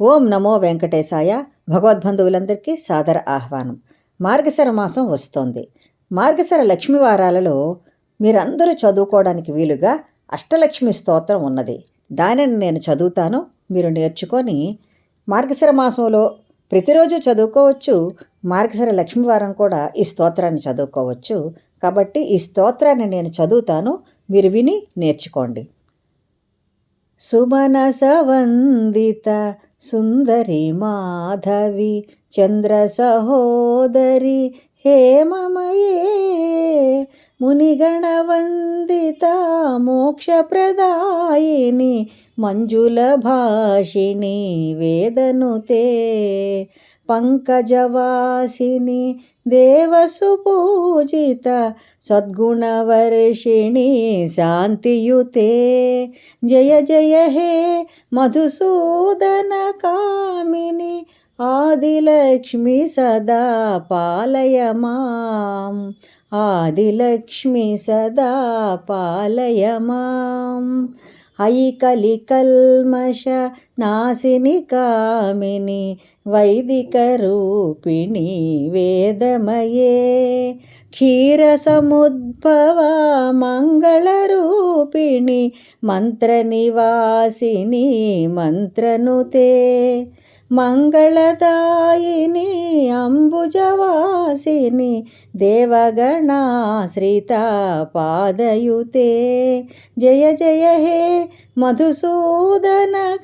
ఓం నమో వెంకటేశాయ. భగవద్బంధువులందరికీ సాదర ఆహ్వానం. మార్గశర మాసం వస్తోంది. మార్గశర లక్ష్మి వారాలలో మీరందరూ చదువుకోవడానికి వీలుగా అష్టలక్ష్మి స్తోత్రం ఉన్నది. దానిని నేను చదువుతాను. మీరు నేర్చుకొని మార్గశర మాసంలో ప్రతిరోజు చదువుకోవచ్చు. మార్గశర లక్ష్మి వారం కూడా ఈ స్తోత్రాన్ని చదువుకోవచ్చు. కాబట్టి ఈ స్తోత్రాన్ని నేను చదువుతాను. మీరు విని నేర్చుకోండి. సుమనసవందిత సుందరి మాధవి చంద్ర సహోదరి హేమమయే మునిగణవందిత మోక్షప్రదాయిని మంజుల భాషిణి వేదనుతే పంకజవాసిని దేవసుపూజిత సద్గుణవర్షిణి శాంతియుతే. జయ జయ హే మధుసూదన కామిని ఆదిలక్ష్మి సదా పాలయ మాం. ఆదిలక్ష్మి సదా పాలయ మాం. అయి కలికల్మష నాశిని కామిని వైదిక రూపిణి వేదమయే. క్షీర సముద్భవ మంగళరూపిణి మంత్రనివాసిని మంత్రనుతే. మంగళదాయిని అంబుజవాసిని దేవగణాశ్రిత పాదయుతే. జయ జయ హే మధుసూదన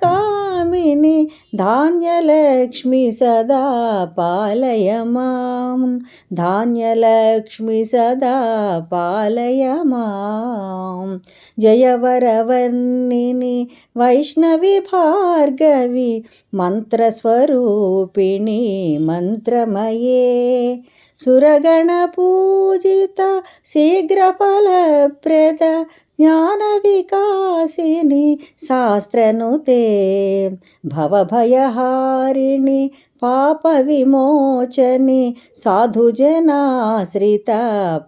मिनि धान्यलक्ष्मि सदा पालय मां धान्यलक्ष्मि सदा पालय मां जयवरवर्णिनि वैष्णवि भार्गवि मन्त्रस्वरूपिणि मन्त्रमये। सुरगणपूजित शीघ्रफलप्रद ज्ञान ज्ञानविकासिनि शास्त्रनुते भवभयहारिणी పాప విమోచని సాధుజనాశ్రిత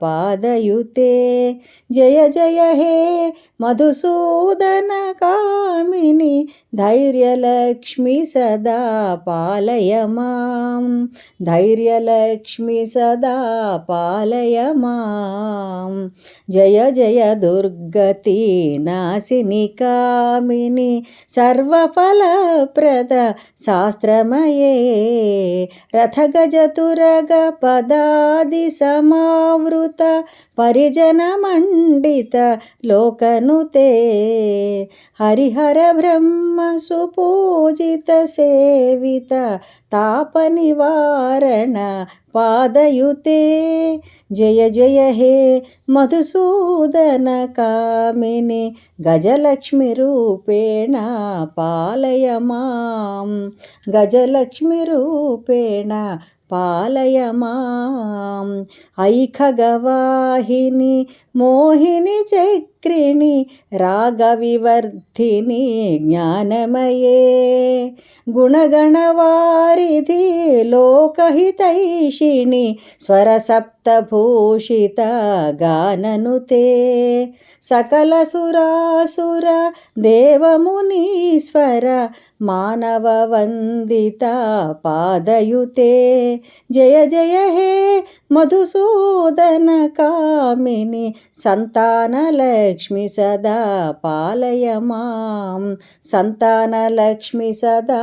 పాదయుతే. జయ జయ హే మధుసూదన కామిని ధైర్యలక్ష్మి సదా పాలయ మాం. ధైర్యలక్ష్మి సదా పాలయ మాం. జయ జయ దుర్గతి నాశిని కామిని సర్వఫలప్రద శాస్త్రమయే రథగజతురగ పదాది సమావృత పరిజన మండిత లోకనుతే హరిహర బ్రహ్మ సుపూజిత సేవిత తాప నివారణ పాదయుతే జయ జయ హే మధుసూదన కామిని గజలక్ష్మి రూపేణ పాలయ మాం గజలక్ష్మి రూపేణ పాలయ మాం ఐఖగవాహిని మోహిని చక్రిణి రాగవివర్ధిని జ్ఞానమయే. గుణగణవారిధి లోకహితైషిణి స్వరసప్తభూషిత గాననుతే. సకల సురాసుర దేవమునీశ్వర మానవ వందిత పాదయుతే. జయ జయ హే మధుసూదన కామిని సంతానలక్ష్మి సదా పాలయ మాం సంతానలక్ష్మి సదా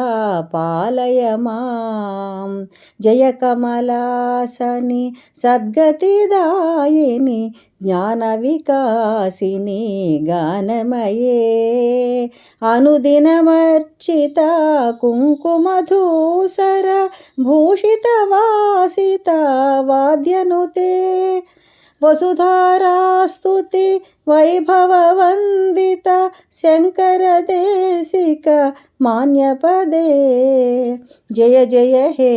పాలయ మాం జయ కమలాసని సద్గతిదాయిని జ్ఞాన వికాసిని గానమయే అనుదినమర్చిత కుంకుమధూసర భూషిత వాసిత వాద్యనుతే వసుధారాస్తుతి వైభవవందిత శంకరదేశిక మాన్యపదే జయ జయ హే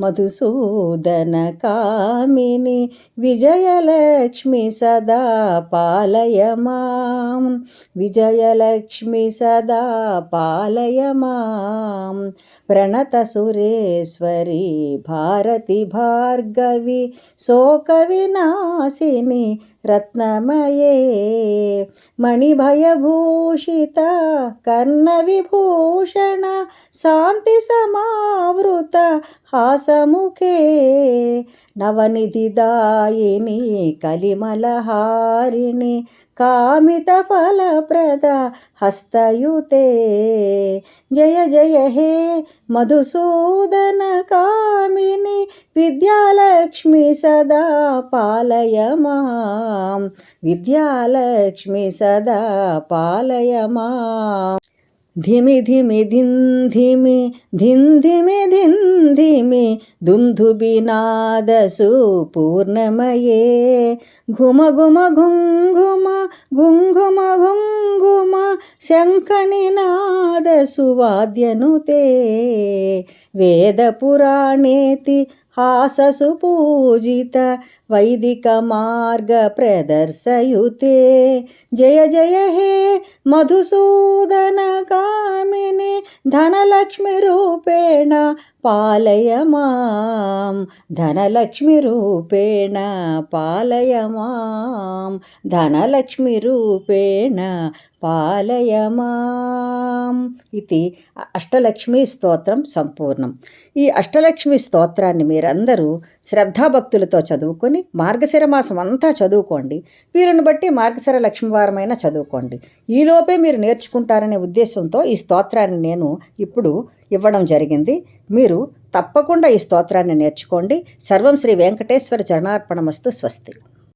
మధుసూదన కామిని విజయలక్ష్మి సదా పాలయ మాం విజయలక్ష్మి సదా పాలయ మాం ప్రణతసురేశ్వరి భారతి భార్గవి శోకవినాశిని రత్నమయే మణిభయభూషిత కర్ణవిభూషణ శాంతి సమావృత హాసముఖే నవనిధిదాయిని కలిమలహారిణి కామిత ఫలప్రద హస్తయుతే. జయ జయ హే మధుసూదన కామిని విద్యాలక్ష్మి సదా పాలయ మాం. విద్యాలక్ష్మి సదా పాలయ మాం. धीमे धीमे धिन धीमे धिन धीमे धिन धीमे दुन्धुबिनादसु पूर्णमये। घुम घुम शंख घुङ्घुम घुङ्घुम शङ्खनिनादसु वाद्यनुते। वेदपुराणेति हाससु पूजित वैदिकमार्ग प्रदर्शयुते। जय जय हे मधुसूदनका కామిని ధనలక్ష్మి రూపేణ పాలయ మాం ధనలక్ష్మి రూపేణ పాలయ మాం ధనలక్ష్మి రూపేణ పాలయ మాం ఇది అష్టలక్ష్మి స్తోత్రం సంపూర్ణం. ఈ అష్టలక్ష్మి స్తోత్రాన్ని మీరందరూ శ్రద్ధాభక్తులతో చదువుకొని మార్గశిర మాసం అంతా చదువుకోండి. వీరిని బట్టి మార్గశిర లక్ష్మీవారమైనా చదువుకోండి. ఈలోపే మీరు నేర్చుకుంటారనే ఉద్దేశంతో ఈ స్తోత్రాన్ని నేను ఇప్పుడు ఇవ్వడం జరిగింది. మీరు తప్పకుండా ఈ స్తోత్రాన్ని నేర్చుకోండి. సర్వం శ్రీ వెంకటేశ్వర చరణార్పణమస్తు స్వస్తి.